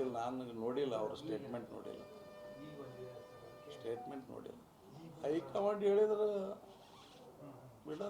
ಗೊತ್ತಿಲ್ಲ ನಾನು ನೋಡಿಲ್ಲ ಅವ್ರ ಸ್ಟೇಟ್ಮೆಂಟ್ ನೋಡಿಲ್ಲ. ಸ್ಟೇಟ್ಮೆಂಟ್ ನೋಡಿಲ್ಲ. ಹೈಕಮಾಂಡ್ ಹೇಳಿದ್ರೆ ಬಿಡು ಅಂತ ಹೇಳಿದ್ರೆ ಬಿಡಬೇಕಾಗ್ತದೆ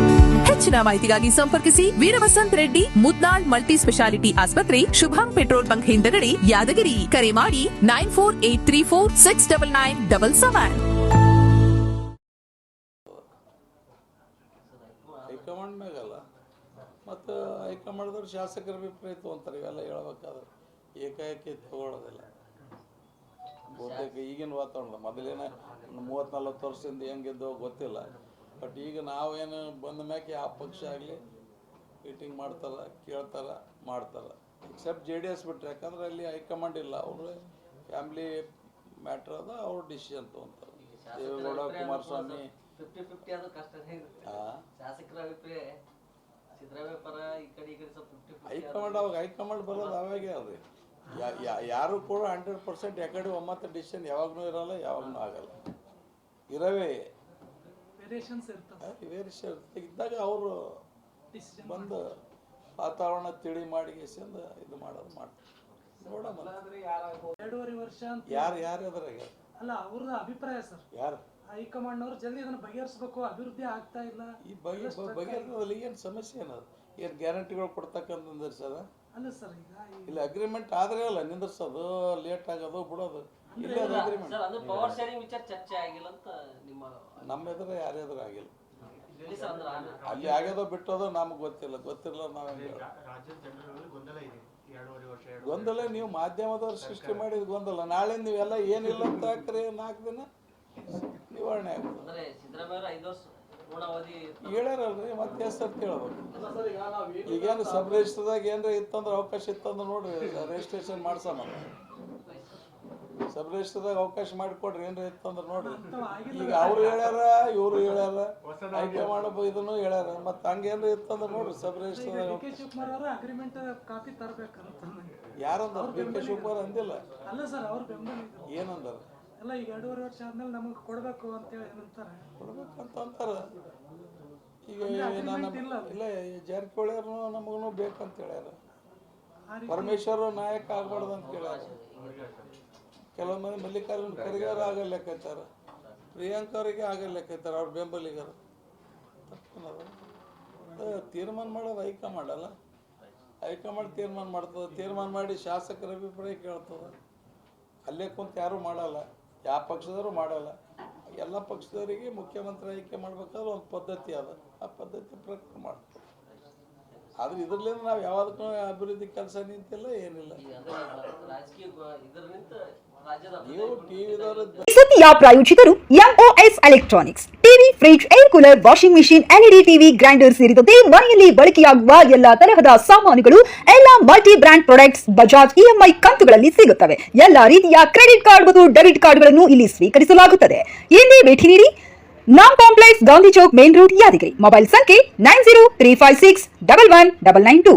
ಹೆಚ್ಚಿನ ಮಾಹಿತಿಗಾಗಿ ಸಂಪರ್ಕಿಸಿ ವೀರವಸಂತ್ ರೆಡ್ಡಿ ಮುದ್ನಾಳ್ ಮಲ್ಟಿ ಸ್ಪೆಷಾಲಿಟಿ ಆಸ್ಪತ್ರೆ ಶುಭಂ ಪೆಟ್ರೋಲ್ ಬಂಕ್ ಹಿಂದಗಡೆ, ಯಾದಗಿರಿ. ಕರೆ ಮಾಡಿ nine four eight three four six double nine double seven. High command ಮತ್ತು ಹೈಕಮಾಂಡ್ದವ್ರು ಶಾಸಕರ ವಿಪರೀತ ತೊಗೊಂತಾರೆ ಇವೆಲ್ಲ ಹೇಳ್ಬೇಕಾದ್ರೆ. ಏಕಾಏಕಿ ತಗೊಳ್ಳೋದಿಲ್ಲ. ಬಹುತೇಕ ಈಗಿನ ವಾತಾವರಣ, ಮೊದಲೇನ ಮೂವತ್ತ್ ನಲ್ವತ್ತು ವರ್ಷದಿಂದ ಹೆಂಗಿದ್ದೋ ಗೊತ್ತಿಲ್ಲ. ಬಟ್ ಈಗ ನಾವೇನು ಬಂದ ಮ್ಯಾಕೆ ಆ ಪಕ್ಷ ಆಗಲಿ ಮೀಟಿಂಗ್ ಮಾಡ್ತಾರ ಕೇಳ್ತಾರ ಮಾಡ್ತಾರ ಎಕ್ಸೆಪ್ಟ್ ಜೆ ಡಿ ಎಸ್ ಬಿಟ್ಟರೆ ಯಾಕಂದ್ರೆ ಅಲ್ಲಿ ಹೈಕಮಾಂಡ್ ಇಲ್ಲ. ಅವರು ಫ್ಯಾಮಿಲಿ ಮ್ಯಾಟ್ರ್ ಅದ ಅವ್ರು ಡಿಸಿಷನ್ ತೊಗೊಂತಾರೆ ದೇವೇಗೌಡ ಕುಮಾರಸ್ವಾಮಿ. ಹೈಕಮಾಂಡ್ ಅವಾಗ ಹೈಕಮಾಂಡ್ ಬರೋದು ಅವಾಗೆ ಅದೇ. ಯಾರು ಕೂಡ ಹಂಡ್ರೆಡ್ ಪರ್ಸೆಂಟ್ ಯಾಕಡೆ ಒಮ್ಮತ ಡಿಸಿಷನ್ ಯಾವಾಗಲೂ ಇರಲ್ಲ ಯಾವಾಗಲೂ ಆಗಲ್ಲ. ಇರವೇ ವೇರಿಯೇಷನ್ಸ್ ಇರ್ತವೆ. ವೇರಿಯೇಷನ್ ಇದ್ದಾಗ ಅವರು ಬಂದು ವಾತಾವರಣ ತಿಳಿ ಮಾಡಿ ಗೆಸಿಂದ ಇದು ಮಾಡೋದು ಮಾಡ್ತಾರೆ. ನೋಡಮ್ಮ. ಎರಡೂವರೆ ವರ್ಷ ಅಂತ ಯಾರು ಯಾರು ಅದ್ರಾಗ? ಅಲ್ಲ ಅವ್ರದ್ದು ಅಭಿಪ್ರಾಯ ಸರ್. ಯಾರು? ಹೈಕಮಾಂಡ್ ಅವ್ರು ಜಲ್ದಿ ಅದನ್ನ ಬಗೆಹರಿಸಬೇಕು ಅಭಿವೃದ್ಧಿ ಆಗ್ತಾ ಇಲ್ಲ. ಈ ಬಗೆ ಬಗೆಹರಿಸೋದ್ರಲ್ಲಿ ಏನು ಸಮಸ್ಯೆ ಏನದು ಏನು ಗ್ಯಾರಂಟಿಗಳು ಕೊಡ್ತಕ್ಕಂಥ ನಿಂದಿರ್ಸದ? ಅಲ್ಲ ಸರ್ ಈಗ ಈ- ಇಲ್ಲ ಅಗ್ರಿಮೆಂಟ್ ಆದರೆ ಅಲ್ಲ ನಿಂದಿರ್ಸೋದು ಲೇಟ್ ಆಗೋದು ಬಿಡೋದು. ಇಲ್ಲ ಅದು ಅಗ್ರಿಮೆಂಟ್ ಸರ್ ಅದು ಪವರ್ ಶೇರಿಂಗ್ ವಿಚಾರ ಚರ್ಚೆ ಆಗಿಲ್ಲ ಅಂತ ನಿಮ್ಮ ನಮ್ಮ ಎದುರು ಯಾರ ಎದುರು ಆಗಿಲ್ಲ. ಹೇಳಿ ಸರ್ ಅಂದ್ರೆ ಆ- ಅಲ್ಲಿ ಆಗ್ಯದೋ ಬಿಟ್ಟೋದೋ ನಮ್ಗೆ ಗೊತ್ತಿಲ್ಲ ಗೊತ್ತಿಲ್ಲ ನಾವು ಹೆಂಗೆ ಹೇಳೋದು? ರಾಜ್ಯದ ಜನರಲ್ಲಿ ಗೊಂದಲ ಇದೆ ಎರಡೂವರೆ ವರ್ಷ ಎರಡು ಗೊಂದಲ ನೀವು ಮಾಧ್ಯಮದವ್ರು ಸೃಷ್ಟಿ ಮಾಡಿದ ಗೊಂದಲ. ನಾಳೆ ನೀವೆಲ್ಲ ಏನಿಲ್ಲ ಅಂತ ಹಾಕ್ರಿ ನಾಲ್ಕು ದಿನ. ನಿವಾರಣೆ ಹೇಳ್ಯಾರಲ್ರಿ ಮತ್ತೆ ಹೆಸರು ಕೇಳ್ಬೇಕು ಈಗೇನು ಸಬ್ ರಿಜಿಸ್ಟರ್ದಾಗ ಏನಾರ ಇತ್ತಂದ್ರೆ ಅವಕಾಶ ಇತ್ತಂದ್ರೆ ನೋಡ್ರಿ ರಿಜಿಸ್ಟ್ರೇಷನ್ ಮಾಡ್ಸೋಣ. ಸಬ್ ರಿಜಿಸ್ಟರ್ದಾಗ ಅವಕಾಶ ಮಾಡಿಕೊಡ್ರಿ ಏನ್ರ ಇತ್ತಂದ್ರೆ ನೋಡ್ರಿ. ಈಗ ಅವ್ರು ಹೇಳ್ಯಾರ ಇವ್ರು ಹೇಳ್ಯಾರ ಹೈಕಮಾಂಡ್ ಇದನ್ನು ಹೇಳ್ಯಾರ. ಮತ್ತೆ ಹಂಗೇನ್ರ ಇತ್ತಂದ್ರೆ ನೋಡ್ರಿ ಸಬ್ ರಿಜಿಸ್ಟರ್ದಾಗ ಡಿ ಕೆ ಶಿವಕುಮಾರ್ ಅವರು ಅಗ್ರಿಮೆಂಟ್ ಕಾಪಿ ತರಬೇಕಂತ ಯಾರಂದ್ರ? ಡಿ ಕೆ ಶಿವಕುಮಾರ್ ಅಂದಿಲ್ಲ. ಏನಂದಾರ? ಎಲ್ಲ ಈಗ ಎರಡೂವರೆ ವರ್ಷ ಆದ್ಮೇಲೆ ನಮಗೆ ಕೊಡಬೇಕು ಅಂತೇಳಿ ಕೊಡ್ಬೇಕು ಅಂತ ಅಂತಾರ. ಈಗ ನನ್ನ ಇಲ್ಲ ಈ ಜಾರಕಿಹೊಳಿ ನಮಗೂ ಬೇಕಂತ ಹೇಳ್ಯಾರ. ಪರಮೇಶ್ವರ ನಾಯಕ ಆಗ್ಬಾರ್ದು ಅಂತ ಹೇಳ್ಯಾರ ಕೆಲವು ಮಂದಿ ಮಲ್ಲಿಕಾರ್ಜುನ ಖರ್ಗೆ ಅವ್ರು ಆಗಲ್ಲೆಕ್ಕೈತಾರ ಪ್ರಿಯಾಂಕ ಅವರಿಗೆ ಆಗಲ್ಲಕ್ಕೈತಾರ ಅವ್ರ ಬೆಂಬಲಿಗರು. ತೀರ್ಮಾನ ಮಾಡೋದು ಹೈಕಮಾಂಡ್ ಅಲ್ಲ. ಹೈಕಮಾಂಡ್ ತೀರ್ಮಾನ ಮಾಡ್ತದೆ. ತೀರ್ಮಾನ ಮಾಡಿ ಶಾಸಕರ ಅಭಿಪ್ರಾಯ ಕೇಳ್ತದೆ. ಅಲ್ಲೇ ಕುಂತ ಯಾರೂ ಮಾಡಲ್ಲ. ಯಾವ ಪಕ್ಷದವರು ಮಾಡಲ್ಲ. ಎಲ್ಲ ಪಕ್ಷದವರಿಗೆ ಮುಖ್ಯಮಂತ್ರಿ ಆಯ್ಕೆ ಮಾಡ್ಬೇಕಾದ್ರೆ ಒಂದು ಪದ್ಧತಿ ಅದ. ಆ ಪದ್ಧತಿ ಪ್ರಕಾರ ಮಾಡ್ತಾರೆ ಆದ್ರೆ ಇದ್ರಲ್ಲಿಂದ ನಾವು ಯಾವ್ದಕ್ಕೂ ಅಭಿವೃದ್ಧಿ ಕೆಲಸ ನಿಂತಿಲ್ಲ ಏನಿಲ್ಲ. ನೀವು ಟಿ ವಿದವ್ರ ಸುದ್ದಿಯ ಪ್ರಾಯೋಜಕರು MOS electronics TV fridge air cooler washing machine LED TV grinder ಸೇರಿದಂತೆ ಮನೆಯಲ್ಲಿ ಬಳಕೆಯಾಗುವ ಎಲ್ಲಾ ತರಹದ ಸಾಮಾನುಗಳು ಎಲ್ಲಾ multi brand products Bajaj EMI ಕಂತುಗಳಲ್ಲಿ ಸಿಗುತ್ತವೆ. ಎಲ್ಲಾ ರೀತಿಯ ಕ್ರೆಡಿಟ್ ಕಾರ್ಡ್ ಮತ್ತು ಡೆಬಿಟ್ ಕಾರ್ಡ್ಗಳನ್ನು ಇಲ್ಲಿ ಸ್ವೀಕರಿಸಲಾಗುತ್ತದೆ. ಎಲ್ಲಿ ಭೇಟಿ ನೀಡಿ Naam complex Gandhi Chowk main road Yadagiri mobile సంఖ్య nine zero three five six double one double nine two